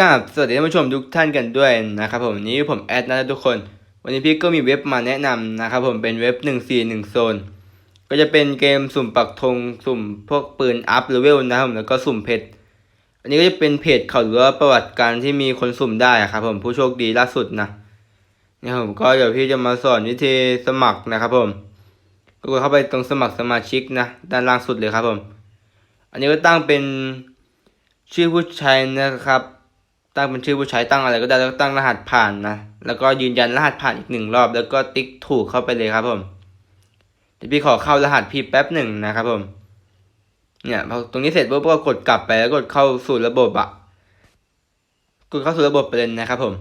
กับสวัสดีท่านผู้ชมทุกท่านกันด้วยนะครับผมนี้ผมแอดนะทุกคน วันนี้พี่ก็มีเว็บมาแนะนำนะครับผมเป็นเว็บ 141โซนก็จะเป็นเกมสุ่มปักธงสุ่มพวกปืนอัพเลเวลนะครับแล้วก็สุ่มเพชรอันนี้ก็จะเป็นเพจเขาหรือว่าประวัติการที่มีคนสุ่มได้อะครับผมผู้โชคดีล่าสุดนะนี่ผมก็เดี๋ยวพี่จะมาสอนวิธีสมัครนะครับผมก็กดเข้าไปตรงสมัครสมาชิกนะด้านล่างสุดเลยครับผม อันนี้ก็ตั้งเป็นชื่อผู้ใช้นะครับ ตั้งเป็นชื่อผู้ใช้ตั้งอะไรก็ได้แล้วก็ตั้งรหัสผ่านนะ แล้วก็ยืนยันรหัสผ่านอีกหนึ่งรอบ แล้วก็ติ๊กถูกเข้าไปเลยครับผมเดี๋ยวพี่ขอเข้ารหัสพี่แป๊บหนึ่งนะครับผมเนี่ยพอตรงนี้เสร็จปุ๊บก็กดกลับไปแล้วกดเข้าสู่ระบบอะกดเข้าสู่ระบบไปเลยนะครับผม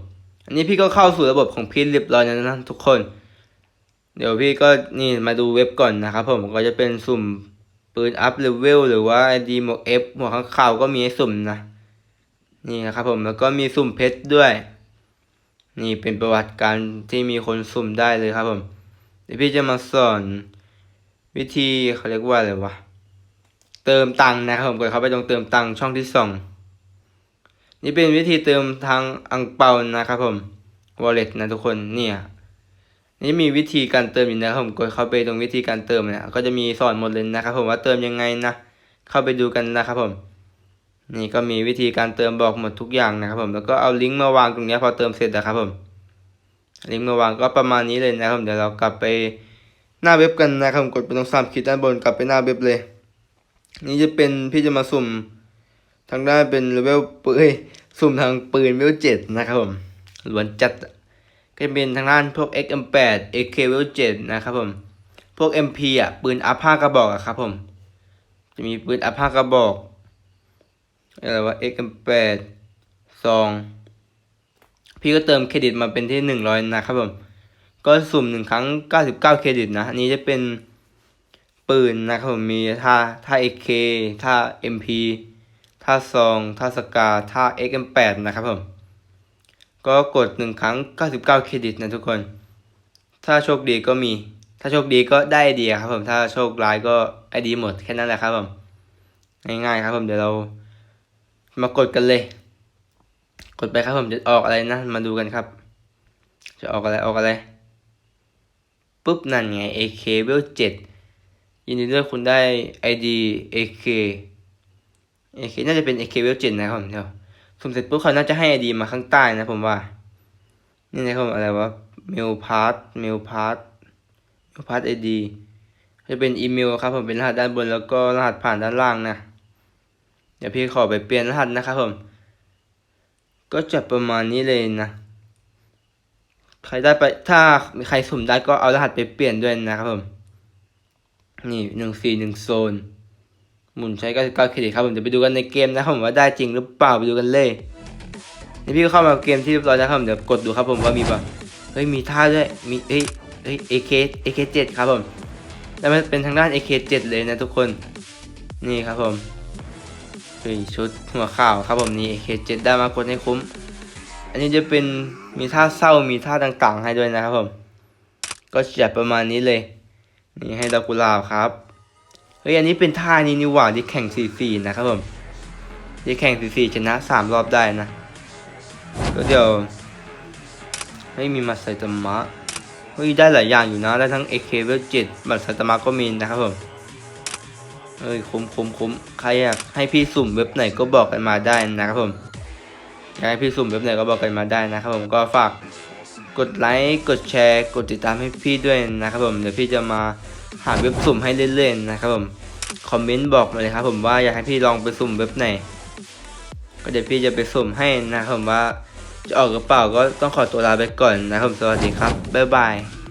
อันนี้พี่ก็เข้าสู่ระบบของพี่เรียบร้อยแล้วนะทุกคน เดี๋ยวพี่ก็นี่มาดูเว็บก่อนนะครับผมก็จะเป็นสุ่มปืนอัพเลเวลหรือว่า ID หมวก F หมวกข้างข่าวก็มีให้สุ่มนะ นี่นะครับผมแล้วก็มีสุ่มเพชรด้วย นี่เป็นประวัติการที่มีคนสุ่มได้เลยครับผมเดี๋ยวพี่จะมาสอนวิธีเขาเรียกว่าอะไรวะเติมตังค์นะครับผมกดเข้าไปตรงเติมตังค์ช่องที่สองนี่เป็นวิธีเติมทางอังเปานะครับผม wallet นะทุกคนเนี่ยนี่มีวิธีการเติมอยู่นะครับผมกดเข้าไปตรงวิธีการเติมเนี่ยก็จะมีสอนหมดเลยนะครับผมว่าเติมยังไงนะ เข้าไปดูกันนะครับผม นี่ก็มีวิธีการเติมบอกหมดทุกอย่างนะครับผมแล้วก็เอาลิงก์มาวางตรงนี้พอเติมเสร็จนะครับผมลิงก์มาวางก็ประมาณนี้เลยนะครับเดี๋ยวเรากลับไปหน้าเว็บกันนะครับกดไปตรงสามขีดด้านบนกลับไปหน้าเว็บเลย นี่จะเป็นพี่จะมาสุ่มทางด้านเป็นเลเวลปืนสุ่มทางปืนเลเวลเจ็ดนะครับผมล้วนจัดก็จะเป็นทางด้านพวก XM8 AK เลเวลเจ็ดนะครับผมพวก MP อะปืนอัพห้ากระบอกอะครับผมจะมีปืนอัพห้ากระบอก อะไรวะ XM8 ซองพี่ก็เติมเครดิตมาเป็นที่หนึ่งร้อยนะครับผมก็สุ่มหนึ่งครั้งเก้าสิบเก้าเครดิตนะอันนี้จะเป็นปืนนะครับผมมีท่าท่า AK ท่า MP ท่าซองท่าสกาท่า XM8 นะครับผมก็กดหนึ่งครั้งเก้าสิบเก้าเครดิตนะทุกคน ถ้าโชคดีก็มี ถ้าโชคดีก็ได้ไอเดียครับผม ถ้าโชคร้ายก็ไอดีหมดแค่นั้นแหละครับผม ง่ายๆครับผม เดี๋ยวเรา มากดกันเลย กดไปครับผมจะออกอะไรนะ มาดูกันครับ จะออกอะไรออกอะไรปุ๊บนั่นไง AK เวล7ยินดีด้วยคุณได้ ID AK AK น่าจะเป็น AK เวล7นะครับผมเดี๋ยวสุ่มเสร็จปุ๊บเขาน่าจะให้ ID มาข้างใต้นะผมว่า นี่นะครับอะไรวะ mail pass mail pass mail pass ID จะเป็นอีเมลครับผมเป็นรหัสด้านบนแล้วก็รหัสผ่านด้านล่างนะ ดี๋ยวพี่ขอไปเปลี่ยนรหัสนะครับผม ก็จะประมาณนี้เลยนะ ใครได้ไปถ้าใครสุ่มได้ก็เอารหัสไปเปลี่ยนด้วยนะครับผม นี่หนึ่งสี่หนึ่งโซน หมุนใช้ก้าสิบเก้าเครดิตครับผมเดี๋ยวไปดูกันในเกมนะครับผมว่าได้จริงหรือเปล่าไปดูกันเลยนี่พี่ก็เข้ามาเกมที่เรียบร้อยแล้วครับผมเดี๋ยวกดดูครับผมว่ามีป่ะเฮ้ยมีท่าด้วยมีเฮ้ยเฮ้ย AK AK เจ็ดครับผมแล้วมันเป็นทางด้าน AK เจ็ดเลยนะทุกคน นี่ครับผม เป็นชุดหัวข่าวครับผมนี่เคเจ็ดได้มากดให้คุ้ม อันนี้จะเป็นมีท่าเศร้ามีท่าต่างๆ ให้ด้วยนะครับผม ก็จัดประมาณนี้เลยนี่ให้ดอกกุหลาบครับเฮ้ยอันนี้เป็นท่านี้นี่หว่าที่แข่ง4-4นะครับผมที่แข่ง4-4ชนะ3รอบได้นะก็เดี๋ยวไม่มีมาไซตามะเฮ้ยได้หลายอย่างอยู่นะได้ทั้ง AK เวล7บัตรไซตามะก็มีนะครับผม เอ้ยคุ้มคุ้มคุ้มใครอยากให้พี่สุ่มเว็บไหนก็บอกกันมาได้นะครับผมอยากให้พี่สุ่มเว็บไหนก็บอกกันมาได้นะครับผมก็ฝากกดไลค์กดแชร์กดติดตามให้พี่ด้วยนะครับผมเดี๋ยวพี่จะมาหาเว็บสุ่มให้เล่นๆนะครับผมคอมเมนต์บอกมาเลยครับผมว่าอยากให้พี่ลองไปสุ่มเว็บไหนก็เดี๋ยวพี่จะไปสุ่มให้นะครับผมว่าจะออกหรือเปล่าก็ต้องขอตัวลาไปก่อนนะครับสวัสดีครับบ๊ายบาย